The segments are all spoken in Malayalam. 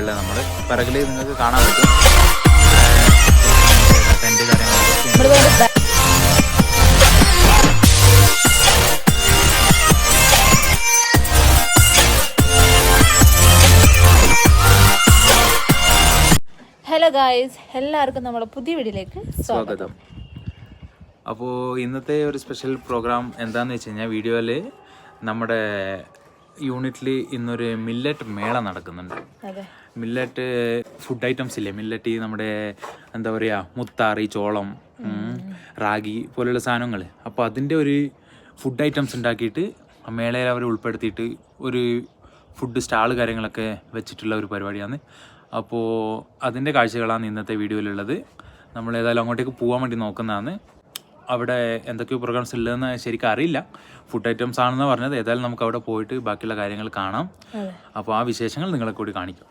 ഗ്രൗണ്ടിലുള്ള നമ്മൾ പിറകിൽ നിങ്ങൾക്ക് കാണാൻ പറ്റും. ടെന്റ് കാര്യങ്ങളൊക്കെ ഹലോ ഗായ്സ് എല്ലാവർക്കും നമ്മുടെ പുതിയ വീഡിയോയിലേക്ക് സ്വാഗതം. അപ്പോൾ ഇന്നത്തെ ഒരു സ്പെഷ്യൽ പ്രോഗ്രാം എന്താണെന്ന് വെച്ച് കഴിഞ്ഞാൽ വീഡിയോയിൽ നമ്മുടെ യൂണിറ്റിൽ ഇന്നൊരു മില്ലറ്റ് മേള നടക്കുന്നുണ്ട്. മില്ലറ്റ് ഫുഡ് ഐറ്റംസ് ഇല്ലേ? മില്ലറ്റ് നമ്മുടെ എന്താ പറയുക മുത്താറി ചോളം റാഗി പോലെയുള്ള സാധനങ്ങൾ അപ്പോൾ അതിന്റെ ഒരു ഫുഡ് ഐറ്റംസ് ഉണ്ടാക്കിയിട്ട് മേളയിൽ അവർ ഉൾപ്പെടുത്തിയിട്ട് ഒരു ഫുഡ് സ്റ്റാൾ കാര്യങ്ങളൊക്കെ വെച്ചിട്ടുള്ള ഒരു പരിപാടിയാണ്. അപ്പോൾ അതിന്റെ കാഴ്ചകളാണ് ഇന്നത്തെ വീഡിയോയിലുള്ളത്. നമ്മൾ ഏതായാലും അങ്ങോട്ടേക്ക് പോകാൻ വേണ്ടി നോക്കുന്നതാണ്. അവിടെ എന്തൊക്കെയോ പ്രോഗ്രാംസ് ഉള്ളതെന്ന് ശരിക്കും അറിയില്ല. ഫുഡ് ഐറ്റംസ് ആണെന്ന് പറഞ്ഞത്. ഏതായാലും നമുക്ക് അവിടെ പോയിട്ട് ബാക്കിയുള്ള കാര്യങ്ങൾ കാണാം. അപ്പോൾ ആ വിശേഷങ്ങൾ നിങ്ങളെ കൂടി കാണിക്കാം.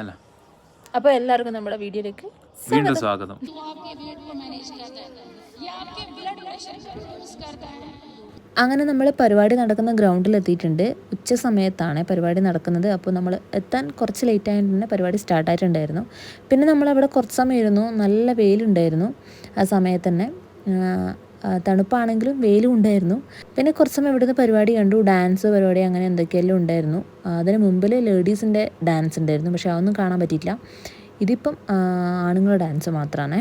അല്ല? അപ്പോൾ എല്ലാവർക്കും നമ്മുടെ വീഡിയോയിലേക്ക് വീണ്ടും സ്വാഗതം. അങ്ങനെ നമ്മൾ പരിപാടി നടക്കുന്ന ഗ്രൗണ്ടിൽ എത്തിയിട്ടുണ്ട്. ഉച്ച സമയത്താണ് പരിപാടി നടക്കുന്നത്. അപ്പോൾ നമ്മൾ എത്താൻ കുറച്ച് ലേറ്റ് ആയിട്ട് തന്നെ പരിപാടി സ്റ്റാർട്ടായിട്ടുണ്ടായിരുന്നു പിന്നെ നമ്മളവിടെ കുറച്ച് സമയം ഇരുന്നു. നല്ല വെയിലുണ്ടായിരുന്നു ആ സമയത്ത് തന്നെ. തണുപ്പാണെങ്കിലും വെയിലും ഉണ്ടായിരുന്നു. പിന്നെ കുറച്ച് സമയം ഇവിടുന്ന് പരിപാടി കണ്ടു. ഡാൻസ് പരിപാടി അങ്ങനെ എന്തൊക്കെയെല്ലാം ഉണ്ടായിരുന്നു. അതിന് മുമ്പിൽ ലേഡീസിന്റെ ഡാൻസ് ഉണ്ടായിരുന്നു. പക്ഷെ അതൊന്നും കാണാൻ പറ്റിയില്ല ഇതിപ്പം ആണുങ്ങളുടെ ഡാൻസ് മാത്രമാണ്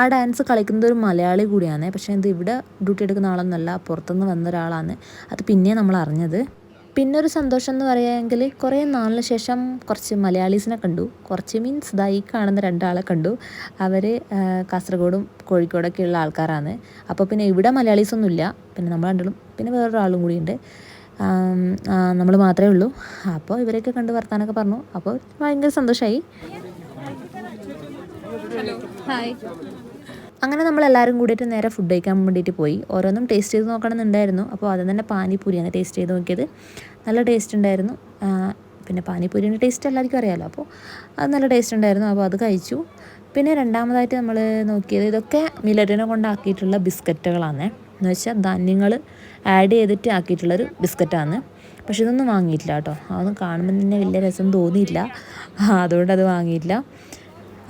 ആ ഡാൻസ് കളിക്കുന്നത് ഒരു മലയാളി കൂടിയാണ്. പക്ഷേ ഇത് ഇവിടെ ഡ്യൂട്ടി എടുക്കുന്ന ആളൊന്നല്ല പുറത്തുനിന്ന് വന്ന ഒരാളാണ്. അത് പിന്നെ നമ്മൾ അറിഞ്ഞത് പിന്നെ ഒരു സന്തോഷം എന്ന് പറയുകയെങ്കിൽ കുറേ നാളിന് ശേഷം കുറച്ച് മലയാളീസിനെ കണ്ടു. കുറച്ച് മീൻസ് ദൈ കാണുന്ന രണ്ടാളെ കണ്ടു. അവർ കാസർഗോഡും കോഴിക്കോടൊക്കെ ഉള്ള ആൾക്കാരാണ്. അപ്പോൾ പിന്നെ ഇവിടെ മലയാളീസ് ഒന്നുമില്ല പിന്നെ നമ്മൾ രണ്ടും പിന്നെ വേറൊരാളും കൂടിയുണ്ട് നമ്മൾ മാത്രമേ ഉള്ളൂ. അപ്പോൾ ഇവരെയൊക്കെ കണ്ട് വർത്താനൊക്കെ പറഞ്ഞു. അപ്പോൾ ഭയങ്കര സന്തോഷമായി ഹായ് അങ്ങനെ നമ്മൾ എല്ലാവരും കൂടിയിട്ട് നേരെ ഫുഡ് കഴിക്കാൻ വേണ്ടിയിട്ട് പോയി. ഓരോന്നും ടേസ്റ്റ് ചെയ്ത് നോക്കണമെന്നുണ്ടായിരുന്നു. അപ്പോൾ അത് തന്നെ പാനിപ്പൂരിയാണ് ടേസ്റ്റ് ചെയ്ത് നോക്കിയത്. നല്ല ടേസ്റ്റ് ഉണ്ടായിരുന്നു. പിന്നെ പാനിപ്പൂരിന്റെ ടേസ്റ്റ് എല്ലാവർക്കും അറിയാമല്ലോ അപ്പോൾ അത് നല്ല ടേസ്റ്റ് ഉണ്ടായിരുന്നു. അപ്പോൾ അത് കഴിച്ചു. പിന്നെ രണ്ടാമതായിട്ട് നമ്മൾ നോക്കിയത് ഇതൊക്കെ മിലറ്റിനെ കൊണ്ടാക്കിയിട്ടുള്ള ബിസ്ക്കറ്റുകളാണ്. എന്ന് വെച്ചാൽ ധാന്യങ്ങൾ ആഡ് ചെയ്തിട്ട് ആക്കിയിട്ടുള്ളൊരു ബിസ്ക്കറ്റാണ്. പക്ഷെ ഇതൊന്നും വാങ്ങിയിട്ടില്ല കേട്ടോ. അതൊന്നും കാണുമ്പോൾ തന്നെ വലിയ രസം തോന്നിയില്ല. അതുകൊണ്ട് അത് വാങ്ങിയില്ല.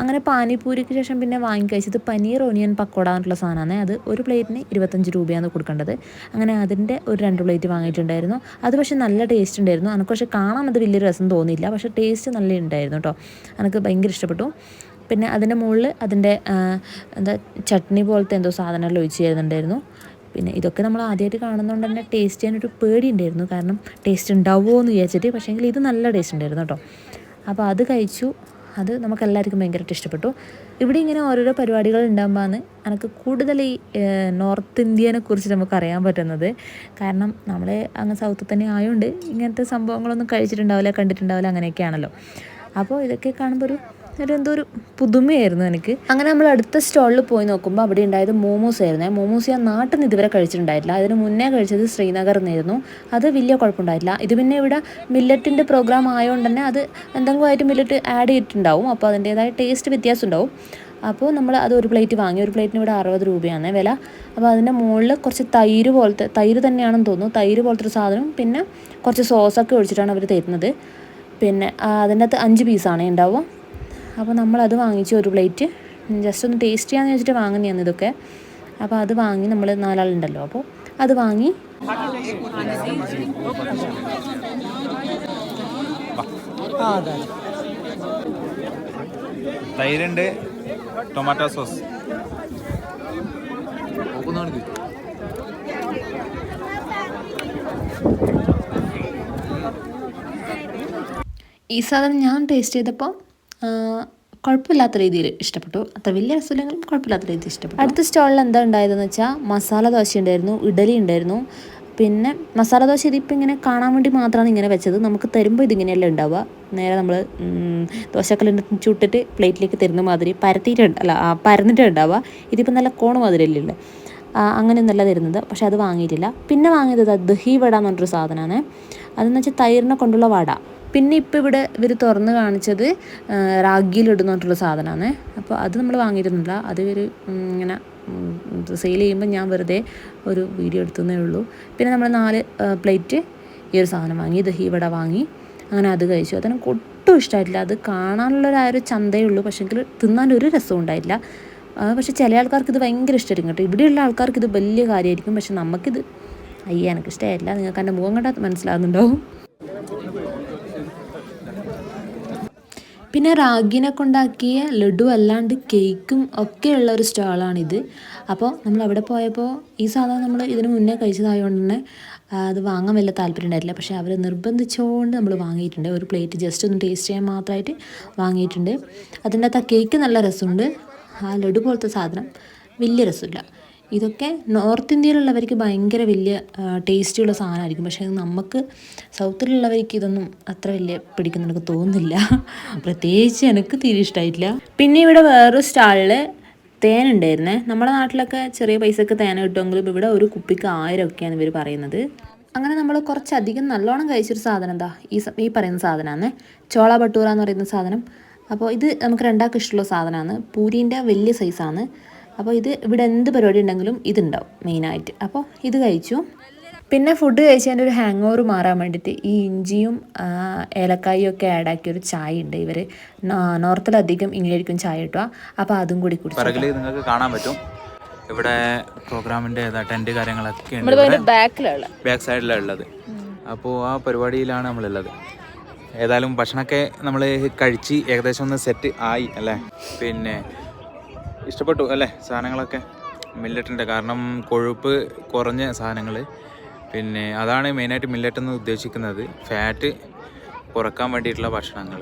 അങ്ങനെ പാനിപൂരിക്ക് ശേഷം പിന്നെ വാങ്ങി കഴിച്ചത് പനീർ ഓണിയൻ പക്കോട എന്നുള്ള സാധനമാണ്. അത് ഒരു പ്ലേറ്റിന് ഇരുപത്തഞ്ച് രൂപയാണ് കൊടുക്കേണ്ടത്. അങ്ങനെ അതിന്റെ ഒരു രണ്ട് പ്ലേറ്റ് വാങ്ങിയിട്ടുണ്ടായിരുന്നു. അത് പക്ഷേ നല്ല ടേസ്റ്റ് ഉണ്ടായിരുന്നു. എനിക്ക് പക്ഷേ കാണാൻ അത് വലിയ രസം തോന്നിയില്ല. പക്ഷേ ടേസ്റ്റ് നല്ല ഉണ്ടായിരുന്നു കേട്ടോ. എനിക്ക് ഭയങ്കര ഇഷ്ടപ്പെട്ടു. പിന്നെ അതിന്റെ മുകളിൽ അതിന്റെ എന്താ ചട്നി പോലത്തെ എന്തോ സാധനങ്ങൾ ഒഴിച്ച് തരുന്നുണ്ടായിരുന്നു. പിന്നെ ഇതൊക്കെ നമ്മൾ ആദ്യമായിട്ട് കാണുന്നതുകൊണ്ട് തന്നെ ടേസ്റ്റ് ചെയ്യാനൊരു പേടി ഉണ്ടായിരുന്നു. കാരണം ടേസ്റ്റ് ഉണ്ടാവുമോ എന്ന് വിചാരിച്ചിട്ട്. പക്ഷേ പക്ഷേങ്കിൽ ഇത് നല്ല ടേസ്റ്റ് ഉണ്ടായിരുന്നു കേട്ടോ. അപ്പോൾ അത് കഴിച്ചു. അത് നമുക്ക് എല്ലാവർക്കും ഭയങ്കരമായിട്ട് ഇഷ്ടപ്പെട്ടു. ഇവിടെ ഇങ്ങനെ ഓരോരോ പരിപാടികൾ ഉണ്ടാകുമ്പോഴാണ് എനിക്ക് കൂടുതൽ ഈ നോർത്ത് ഇന്ത്യനെ കുറിച്ച് നമുക്ക് അറിയാൻ പറ്റുന്നത്. കാരണം നമ്മൾ അങ്ങ് സൗത്ത് തന്നെ ആയതുകൊണ്ട് ഇങ്ങനത്തെ സംഭവങ്ങളൊന്നും കഴിച്ചിട്ടുണ്ടാവില്ല കണ്ടിട്ടുണ്ടാവില്ല അങ്ങനെയൊക്കെയാണല്ലോ. അപ്പോൾ ഇതൊക്കെ കാണുമ്പോൾ ഒരു ഒരു എന്തോ ഒരു പുതുമയായിരുന്നു എനിക്ക്. അങ്ങനെ നമ്മൾ അടുത്ത സ്റ്റോളിൽ പോയി നോക്കുമ്പോൾ അവിടെ ഉണ്ടായത് മോമോസ് ആയിരുന്നു. മോമോസ് ഞാൻ നാട്ടിൽ നിന്ന് ഇതുവരെ കഴിച്ചിട്ടുണ്ടായിട്ടില്ല. അതിന് മുന്നേ കഴിച്ചത് ശ്രീനഗറിൽ നിന്നായിരുന്നു. അത് വലിയ കുഴപ്പമുണ്ടായിട്ടില്ല. ഇത് പിന്നെ ഇവിടെ മില്ലറ്റിന്റെ പ്രോഗ്രാം ആയതുകൊണ്ട് തന്നെ അത് എന്തെങ്കിലും ആയിട്ട് മില്ലറ്റ് ആഡ് ചെയ്തിട്ടുണ്ടാവും. അപ്പോൾ അതിന്റേതായ ടേസ്റ്റ് വ്യത്യാസം ഉണ്ടാവും അപ്പോൾ നമ്മൾ അത് ഒരു പ്ലേറ്റ് വാങ്ങി. ഒരു പ്ലേറ്റിന് ഇവിടെ അറുപത് രൂപയാണ് വില. അപ്പോൾ അതിന്റെ മുകളിൽ കുറച്ച് തൈര് പോലത്തെ തൈര് തന്നെയാണെന്ന് തോന്നുന്നു. തൈര് പോലത്തെ ഒരു സാധനം പിന്നെ കുറച്ച് സോസൊക്കെ ഒഴിച്ചിട്ടാണ് അവർ തരുന്നത്. പിന്നെ അതിന്റെ അകത്ത് അഞ്ച് പീസാണ് ഉണ്ടാവുക. അപ്പോൾ നമ്മളത് വാങ്ങിച്ചു ഒരു പ്ലേറ്റ്. ജസ്റ്റ് ഒന്ന് ടേസ്റ്റ് ചെയ്യാന്ന് വെച്ചിട്ട് വാങ്ങുന്നതാണ് ഇതൊക്കെ. അപ്പോൾ അത് വാങ്ങി നമ്മൾ നാലാളുണ്ടല്ലോ. അപ്പോൾ അത് വാങ്ങി തൈരുണ്ട് ടൊമാറ്റോ സോസ്. ഈ സാധനം ഞാൻ ടേസ്റ്റ് ചെയ്തപ്പോൾ കുഴപ്പമില്ലാത്ത രീതിയിൽ ഇഷ്ടപ്പെട്ടു. അത്ര വലിയ രസമില്ലെങ്കിലും കുഴപ്പമില്ലാത്ത രീതിയിൽ ഇഷ്ടപ്പെട്ടു. അടുത്ത സ്റ്റോളിൽ എന്താ ഉണ്ടായതെന്ന് വെച്ചാൽ മസാല ദോശ ഉണ്ടായിരുന്നു ഇഡലി ഉണ്ടായിരുന്നു. പിന്നെ മസാല ദോശ ഇതിപ്പോൾ ഇങ്ങനെ കാണാൻ വേണ്ടി മാത്രമാണ് ഇങ്ങനെ വെച്ചത്. നമുക്ക് തരുമ്പോൾ ഇതിങ്ങനെയല്ല ഉണ്ടാവുക. നേരെ നമ്മൾ ദോശക്കല്ലിന്റെ ചുട്ടിട്ട് പ്ലേറ്റിലേക്ക് തരുന്ന മാതിരി പരത്തിയിട്ട് അല്ല പരന്നിട്ട് ഉണ്ടാവുക ഇതിപ്പോൾ നല്ല കോണ് മാതിരിയല്ലേ ഉള്ളത് അങ്ങനെയൊന്നല്ല തരുന്നത്. പക്ഷെ അത് വാങ്ങിയിട്ടില്ല. പിന്നെ വാങ്ങിയത് ദഹി വട എന്ന് പറഞ്ഞൊരു സാധനമാണ് അതെന്ന് വെച്ചാൽ തൈരിനെ കൊണ്ടുള്ള വട. പിന്നെ ഇപ്പോൾ ഇവിടെ ഇവർ തുറന്ന് കാണിച്ചത് റാഗിയിലിടുന്ന പറഞ്ഞിട്ടുള്ള സാധനമാണ് അപ്പോൾ അത് നമ്മൾ വാങ്ങിയിരുന്നില്ല. അത് ഇവർ ഇങ്ങനെ സെയിൽ ചെയ്യുമ്പോൾ ഞാൻ വെറുതെ ഒരു വീഡിയോ എടുത്തതേ ഉള്ളൂ. പിന്നെ നമ്മൾ നാല് പ്ലേറ്റ് ഈ ഒരു സാധനം വാങ്ങി ദഹി വട വാങ്ങി അങ്ങനെ അത് കഴിച്ചു. അതിന് ഒട്ടും ഇഷ്ടമായിട്ടില്ല അത് കാണാനുള്ള ആ ഒരു ചന്തയേ ഉള്ളൂ. പക്ഷെങ്കിൽ തിന്നാൻ ഒരു രസവും ഉണ്ടായില്ല പക്ഷേ ചില ആൾക്കാർക്ക് ഇത് ഭയങ്കര ഇഷ്ടമായിരിക്കും കേട്ടോ. ഇവിടെയുള്ള ആൾക്കാർക്ക് ഇത് വലിയ കാര്യമായിരിക്കും പക്ഷെ നമുക്കിത് അയ്യ എനിക്ക് ഇഷ്ടമായില്ല നിങ്ങൾക്ക് എന്റെ മുഖം കണ്ടാൽ മനസ്സിലാകുന്നുണ്ടാവും പിന്നെ റാഗിനെ കൊണ്ടാക്കിയ ലഡു അല്ലാണ്ട് കേക്കും ഒക്കെ ഉള്ള ഒരു സ്റ്റാളാണിത്. അപ്പോൾ നമ്മൾ അവിടെ പോയപ്പോൾ ഈ സാധനം നമ്മൾ ഇതിന് മുന്നേ കഴിച്ചതായതുകൊണ്ട് തന്നെ അത് വാങ്ങാൻ വലിയ താല്പര്യം ഉണ്ടായിട്ടില്ല. പക്ഷേ അവർ നിർബന്ധിച്ചുകൊണ്ട് നമ്മൾ വാങ്ങിയിട്ടുണ്ട്. ഒരു പ്ലേറ്റ് ജസ്റ്റ് ഒന്ന് ടേസ്റ്റ് ചെയ്യാൻ മാത്രമായിട്ട് വാങ്ങിയിട്ടുണ്ട്. അതിന്റെ അകത്ത് ആ കേക്ക് നല്ല രസമുണ്ട്. ആ ലഡു പോലത്തെ സാധനം വലിയ രസമില്ല. ഇതൊക്കെ നോർത്ത് ഇന്ത്യയിലുള്ളവർക്ക് ഭയങ്കര വലിയ ടേസ്റ്റിയുള്ള സാധനമായിരിക്കും. പക്ഷേ നമുക്ക് സൗത്തിലുള്ളവർക്ക് ഇതൊന്നും അത്ര വലിയ പിടിക്കുന്ന എനിക്ക് തോന്നുന്നില്ല. പ്രത്യേകിച്ച് എനിക്ക് തീരെ ഇഷ്ടമായിട്ടില്ല പിന്നെ ഇവിടെ വേറൊരു സ്റ്റാളിൽ തേൻ ഉണ്ടായിരുന്നേ. നമ്മുടെ നാട്ടിലൊക്കെ ചെറിയ പൈസക്ക് തേൻ കിട്ടുമെങ്കിലും ഇവിടെ ഒരു കുപ്പിക്ക് ആയിരം ഒക്കെയാണ് ഇവർ പറയുന്നത്. അങ്ങനെ നമ്മൾ കുറച്ചധികം നല്ലോണം കഴിച്ചൊരു സാധനം എന്താ? ഈ ഈ പറയുന്ന സാധനമാണ്. ചോള ബട്ടൂറ എന്ന് പറയുന്ന സാധനം. അപ്പോൾ ഇത് നമുക്ക് രണ്ടാൾക്ക് ഇഷ്ടമുള്ള സാധനമാണ്. പൂരീന്റെ വലിയ സൈസാണ് അപ്പോൾ ഇത് ഇവിടെ എന്ത് പരിപാടി ഉണ്ടെങ്കിലും ഇതുണ്ടാവും മെയിനായിട്ട്. അപ്പോൾ ഇത് കഴിച്ചു. പിന്നെ ഫുഡ് കഴിച്ചതിന്റെ ഒരു ഹാങ് ഓവർ മാറാൻ വേണ്ടിയിട്ട് ഈ ഇഞ്ചിയും ഏലക്കായും ഒക്കെ ആഡാക്കിയ ഒരു ചായ ഉണ്ട്. ഇവർ നോർത്തിലധികം ഇങ്ങനെയായിരിക്കും ചായ കിട്ടുക. അപ്പോൾ അതും കൂടി കുടിച്ചു നിങ്ങൾക്ക് കാണാൻ പറ്റും. ഇവിടെ പ്രോഗ്രാമിന്റെ ഏതാ ടെന്റ് കാര്യങ്ങളൊക്കെ ഉണ്ട് ബാക്ക് സൈഡിലാണ് ഉള്ളത്. അപ്പോൾ ആ പരിപാടിയിലാണ് നമ്മളുള്ളത്. ഏതായാലും ഭക്ഷണമൊക്കെ നമ്മൾ കഴിച്ച് ഏകദേശം ഒന്ന് സെറ്റ് ആയി അല്ലേ? പിന്നെ ഇഷ്ടപ്പെട്ടു അല്ലേ? സാധനങ്ങളൊക്കെ മില്ലറ്റിന്റെ കാരണം കൊഴുപ്പ് കുറഞ്ഞ സാധനങ്ങൾ പിന്നെ അതാണ് മെയിനായിട്ട് മില്ലറ്റ് എന്ന് ഉദ്ദേശിക്കുന്നത്. ഫാറ്റ് കുറയ്ക്കാൻ വേണ്ടിയിട്ടുള്ള ഭക്ഷണങ്ങൾ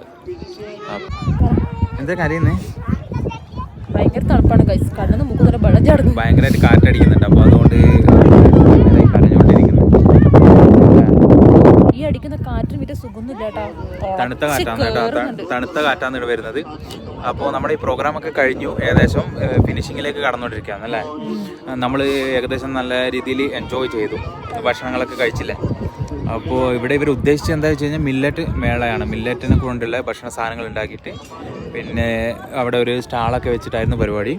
എന്താ കരയുന്നേ ഭയങ്കര തണുപ്പാണ് കണ്ണിന്ന് വെള്ളം ചാടുന്നു ഭയങ്കരമായിട്ട് കാറ്റടിക്കുന്നുണ്ട്. അപ്പോൾ അതുകൊണ്ട് ഈ അടിക്കുന്ന കാറ്റിന് വിറ്റ സുഖമൊന്നുമില്ല കേട്ടോ. തണുത്ത കാറ്റാണ് കേട്ടോ. തണുത്ത കാറ്റാണ് ഇവിടെ വരുന്നത്. അപ്പോൾ നമ്മുടെ ഈ പ്രോഗ്രാം ഒക്കെ കഴിഞ്ഞു. ഏകദേശം ഫിനിഷിങ്ങിലേക്ക് കടന്നുകൊണ്ടിരിക്കുകയാണ് അല്ലേ? നമ്മൾ ഏകദേശം നല്ല രീതിയിൽ എൻജോയ് ചെയ്തു. ഭക്ഷണങ്ങളൊക്കെ കഴിച്ചില്ലേ? അപ്പോൾ ഇവിടെ ഇവർ ഉദ്ദേശിച്ചത് എന്താ വെച്ച് കഴിഞ്ഞാൽ മില്ലറ്റ് മേളയാണ്. മില്ലറ്റിനെ കൊണ്ടുള്ള ഭക്ഷണ സാധനങ്ങൾ ഉണ്ടാക്കിയിട്ട്. പിന്നെ അവിടെ ഒരു സ്റ്റാളൊക്കെ വെച്ചിട്ടായിരുന്നു പരിപാടി.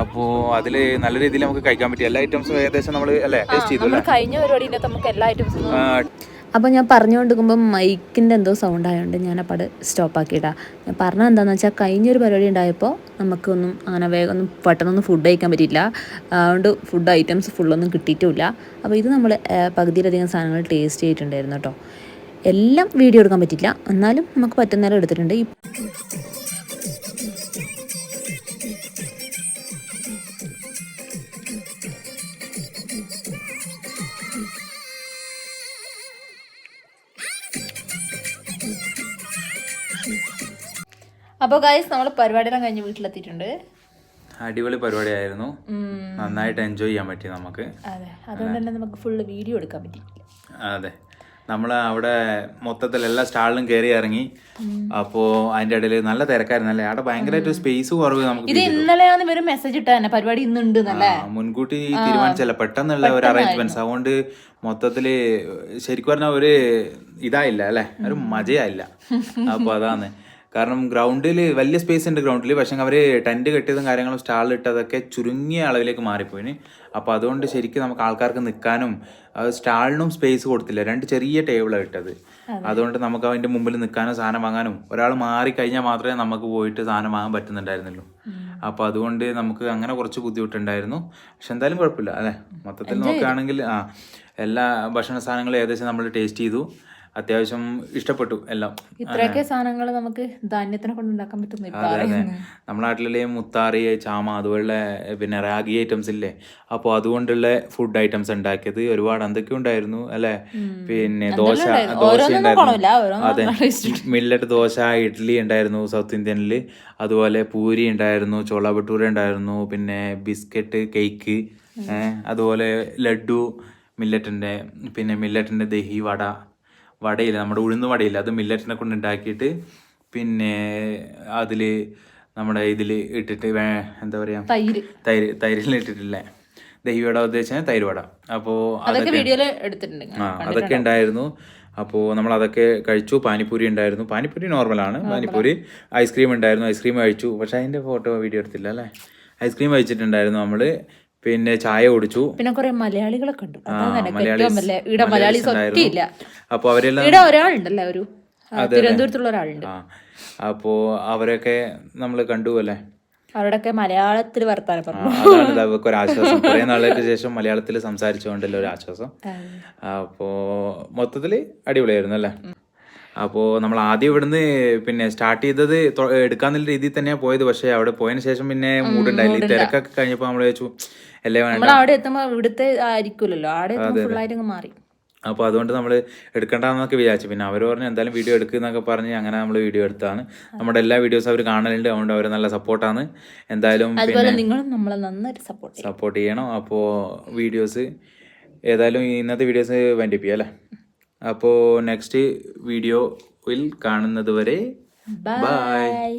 അപ്പോൾ അതിൽ നല്ല രീതിയിൽ നമുക്ക് കഴിക്കാൻ പറ്റി. എല്ലാ ഐറ്റംസും ഏകദേശം നമ്മൾ അല്ലേ ടേസ്റ്റ് ചെയ്തു കഴിഞ്ഞ നമുക്ക് എല്ലാ ഐറ്റംസും ആ, അപ്പോൾ ഞാൻ പറഞ്ഞുകൊണ്ടിരിക്കുമ്പോൾ മൈക്കിന്റെ എന്തോ സൗണ്ട് ആയതുകൊണ്ട് ഞാൻ അപ്പോൾ അത് സ്റ്റോപ്പ് ആക്കിയിട്ടാ ഞാൻ പറഞ്ഞത് എന്താണെന്ന് വെച്ചാൽ കഴിഞ്ഞൊരു പരിപാടി ഉണ്ടായപ്പോൾ നമുക്കൊന്നും അങ്ങനെ വേഗം ഒന്നും പെട്ടെന്നൊന്നും ഫുഡ് കഴിക്കാൻ പറ്റിയില്ല. അതുകൊണ്ട് ഫുഡ് ഐറ്റംസ് ഫുള്ളൊന്നും കിട്ടിയിട്ടുമില്ല. അപ്പോൾ ഇത് നമ്മൾ പകുതിയിലധികം സാധനങ്ങൾ ടേസ്റ്റ് ചെയ്തിട്ടുണ്ടായിരുന്നു കേട്ടോ എല്ലാം വീഡിയോ എടുക്കാൻ പറ്റില്ല എന്നാലും നമുക്ക് പറ്റുന്നേരം എടുത്തിട്ടുണ്ട്. അപ്പോൾ ഗൈസ് നമ്മൾ പരിപാടിയെല്ലാം കഴിഞ്ഞ് വീട്ടിലെത്തിയിട്ടുണ്ട്. അടിപൊളി പരിപാടി ആയിരുന്നു നന്നായിട്ട് എൻജോയ് ചെയ്യാൻ പറ്റി നമുക്ക്. അതെ. അതുകൊണ്ട് തന്നെ നമുക്ക് ഫുള്ള് വീഡിയോ എടുക്കാൻ പറ്റി. അതെ. നമ്മൾ അവിടെ മൊത്തത്തിൽ എല്ലാ സ്റ്റാളിലും കയറി ഇറങ്ങി. അപ്പോ അതിന്റെ ഇടയിൽ നല്ല തിരക്കായിരുന്നു അല്ലേ? അവിടെ ഭയങ്കരമായിട്ട് സ്പേസ് കുറവ് നമുക്ക് ഇത് ഇന്നലെയാണ് ഇവർ മെസ്സേജ് ഇട്ട തന്നെ. പരിപാടി ഇന്നുണ്ട് മുൻകൂട്ടി തീരുമാനിച്ചല്ല പെട്ടെന്നുള്ള ഒരു അറേഞ്ച്മെന്റ്സ് അതുകൊണ്ട് മൊത്തത്തിൽ ശരിക്കും പറഞ്ഞ ഒരു ഇതായില്ല അല്ലെ? ഒരു മജയായില്ല. അപ്പൊ അതാണ്. കാരണം ഗ്രൗണ്ടിൽ വലിയ സ്പേസ് ഉണ്ട് ഗ്രൗണ്ടിൽ പക്ഷേ അവർ ടെന്റ് കെട്ടിയതും കാര്യങ്ങളും സ്റ്റാളിലിട്ടതൊക്കെ ചുരുങ്ങിയ അളവിലേക്ക് മാറിപ്പോയിന് അപ്പോൾ അതുകൊണ്ട് ശരിക്കും നമുക്ക് ആൾക്കാർക്ക് നിൽക്കാനും സ്റ്റാളിനും സ്പേസ് കൊടുത്തില്ല. രണ്ട് ചെറിയ ടേബിളാണ് ഇട്ടത്. അതുകൊണ്ട് നമുക്ക് അതിന്റെ മുമ്പിൽ നിൽക്കാനും സാധനം വാങ്ങാനും ഒരാൾ മാറി കഴിഞ്ഞാൽ മാത്രമേ നമുക്ക് പോയിട്ട് സാധനം വാങ്ങാൻ പറ്റുന്നുണ്ടായിരുന്നുള്ളൂ. അപ്പോൾ അതുകൊണ്ട് നമുക്ക് അങ്ങനെ കുറച്ച് ബുദ്ധിമുട്ടുണ്ടായിരുന്നു. പക്ഷെ എന്തായാലും കുഴപ്പമില്ല അല്ലേ? മൊത്തത്തിൽ നോക്കുകയാണെങ്കിൽ ആ എല്ലാ ഭക്ഷണ സാധനങ്ങളും ഏകദേശം നമ്മൾ ടേസ്റ്റ് ചെയ്തു. അത്യാവശ്യം ഇഷ്ടപ്പെട്ടു എല്ലാം. ഇത്രയൊക്കെ സാധനങ്ങൾ നമുക്ക് ധാന്യത്തിനെ കൊണ്ട് ഉണ്ടാക്കാൻ പറ്റുന്നു ഇപ്പൊ അതെ അതെ. നമ്മുടെ നാട്ടിലെ മുത്താറി ചാമ അതുപോലെ പിന്നെ റാഗി ഐറ്റംസ് ഇല്ലേ? അപ്പോൾ അതുകൊണ്ടുള്ള ഫുഡ് ഐറ്റംസ് ഉണ്ടാക്കിയത് ഒരുപാട് എന്തൊക്കെ ഉണ്ടായിരുന്നു അല്ലെ? പിന്നെ ദോശ ദോശ ഉണ്ടായിരുന്നു. അതെ. മില്ലറ്റ് ദോശ ഇഡ്ഡലി ഉണ്ടായിരുന്നു സൗത്ത് ഇന്ത്യനിൽ അതുപോലെ പൂരി ഉണ്ടായിരുന്നു ചോള ഭട്ടൂര ഉണ്ടായിരുന്നു പിന്നെ ബിസ്ക്കറ്റ് കേക്ക് അതുപോലെ ലഡു മില്ലറ്റിന്റെ പിന്നെ മില്ലറ്റിന്റെ ദഹി വട വടയില്ല നമ്മുടെ ഉഴുന്ന് വടയില്ല. അത് മില്ലറ്റിനെ കൊണ്ട് ഉണ്ടാക്കിയിട്ട് പിന്നെ അതിൽ നമ്മുടെ ഇതിൽ ഇട്ടിട്ട് വേ- എന്താ പറയാ? തൈര്. തൈര് തൈരിൽ ഇട്ടിട്ടില്ലേ? ദഹിവട ഉദ്ദേശിച്ച ഉദ്ദേശിച്ചാൽ തൈര് വട. അപ്പോൾ അതൊക്കെ ആ അതൊക്കെ ഉണ്ടായിരുന്നു അപ്പോൾ നമ്മൾ അതൊക്കെ കഴിച്ചു. പാനിപ്പൂരി ഉണ്ടായിരുന്നു പാനിപ്പൂരി നോർമലാണ് പാനിപ്പൂരി ഐസ്ക്രീം ഉണ്ടായിരുന്നു ഐസ്ക്രീം കഴിച്ചു. പക്ഷെ അതിന്റെ ഫോട്ടോ വീഡിയോ എടുത്തില്ല അല്ലേ? ഐസ്ക്രീം കഴിച്ചിട്ടുണ്ടായിരുന്നു നമ്മൾ പിന്നെ ചായ കുടിച്ചു. പിന്നെ കുറെ മലയാളികളൊക്കെ ഉണ്ട്. അപ്പൊ ഇവിടെ മലയാളീസ് മലയാളീസ് ഒറ്റയില്ല അവരെല്ലാം ഇവിടെ ഒരാളുണ്ടല്ലേ ഒരു? തിരുവനന്തപുരത്തുള്ള ഒരാളുണ്ട്. അപ്പോ അവരൊക്കെ നമ്മൾ കണ്ടു അല്ലേ? അവരോടൊക്കെ മലയാളത്തിൽ വർത്താനം പറഞ്ഞു. ഒരു ആശ്വാസം. കുറേ നാളുകൾക്ക് ശേഷം മലയാളത്തിൽ സംസാരിച്ചുകൊണ്ടല്ലോ ഒരു ആശ്വാസം. അപ്പോ മൊത്തത്തിൽ അടിപൊളിയായിരുന്നു അല്ലേ? അപ്പോൾ നമ്മൾ ആദ്യം ഇവിടുന്ന് പിന്നെ സ്റ്റാർട്ട് ചെയ്തത് എടുക്കാന്നുള്ള രീതിയിൽ തന്നെയാണ് പോയത്. പക്ഷേ അവിടെ പോയതിന് ശേഷം പിന്നെ മൂടുണ്ടായില്ല. ഈ തിരക്കൊക്കെ കഴിഞ്ഞപ്പോൾ നമ്മൾ വെച്ചു വേണ്ട. നമ്മൾ അവിടെ എത്തുമ്പോൾ ഇവിടുത്തെ ആയിരിക്കുമല്ലോ. അവിടെ എത്തുമ്പോൾ ഫുള്ളായിട്ട് അങ്ങ് മാറി. അപ്പോൾ അതുകൊണ്ട് നമ്മൾ എടുക്കണ്ടെന്നൊക്കെ വിചാരിച്ചു. പിന്നെ അവർ പറഞ്ഞു എന്തായാലും വീഡിയോ എടുക്കുന്നൊക്കെ പറഞ്ഞ് അങ്ങനെ നമ്മൾ വീഡിയോ എടുത്താണ്. നമ്മുടെ എല്ലാ വീഡിയോസും അവർ കാണലുണ്ട്. അതുകൊണ്ട് അവർ നല്ല സപ്പോർട്ടാണ് എന്തായാലും നിങ്ങളും നമ്മളെ നന്നായിട്ട് സപ്പോർട്ട് ചെയ്യും സപ്പോർട്ട് ചെയ്യണം. അപ്പോൾ വീഡിയോസ് ഏതായാലും ഇന്നത്തെ വീഡിയോസ് വേണ്ടിപ്പിക്കാം അല്ലേ? അപ്പോൾ നെക്സ്റ്റ് വീഡിയോയിൽ കാണുന്നത് വരെ ബൈ ബൈ